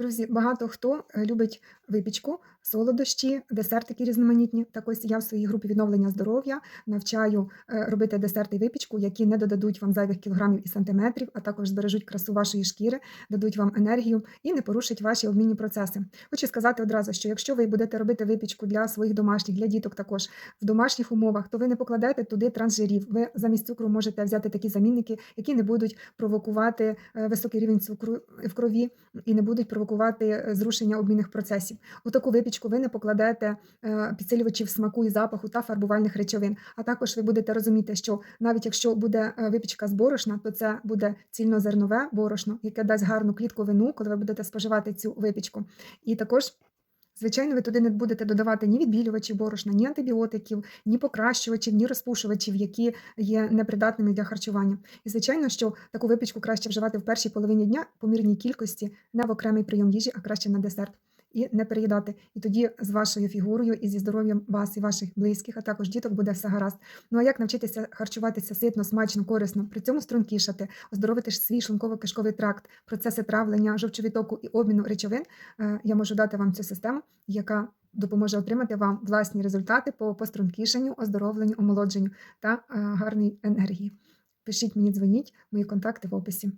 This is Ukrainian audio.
Друзі, багато хто е, любить випічку, солодощі, десертики різноманітні. Так ось я в своїй групі відновлення здоров'я навчаю е, робити десерти і випічку, які не додадуть вам зайвих кілограмів і сантиметрів, а також збережуть красу вашої шкіри, дадуть вам енергію і не порушать ваші обмінні процеси. Хочу сказати одразу, що якщо ви будете робити випічку для своїх домашніх, для діток також в домашніх умовах, то ви не покладете туди трансжирів. Ви замість цукру можете взяти такі замінники, які не будуть провокувати е, високий рівень цукру в крові і не будуть провокувати е, зрушення обмінних процесів. У таку випічку ви не покладете е, підсилювачів смаку і запаху та фарбувальних речовин. А також ви будете розуміти, що навіть якщо буде е, випічка з борошна, то це буде цільнозернове борошно, яке дасть гарну клітковину, коли ви будете споживати цю випічку. І також. Звичайно, ви туди не будете додавати ні відбілювачів борошна, ні антибіотиків, ні покращувачів, ні розпушувачів, які є непридатними для харчування. І звичайно, що таку випічку краще вживати в першій половині дня по мірній кількості, не в окремий прийом їжі, а краще на десерт. І не переїдати. І тоді з вашою фігурою і зі здоров'ям вас і ваших близьких, а також діток буде все гаразд. Ну а як навчитися харчуватися ситно, смачно, корисно, при цьому стрункішати, оздоровити ж свій шлунково-кишковий тракт, процеси травлення, жовчовітоку і обміну речовин, е, я можу дати вам цю систему, яка допоможе отримати вам власні результати по пострункішенню, оздоровленню, омолодженню та е, гарній енергії. Пишіть мені, дзвоніть, мої контакти в описі.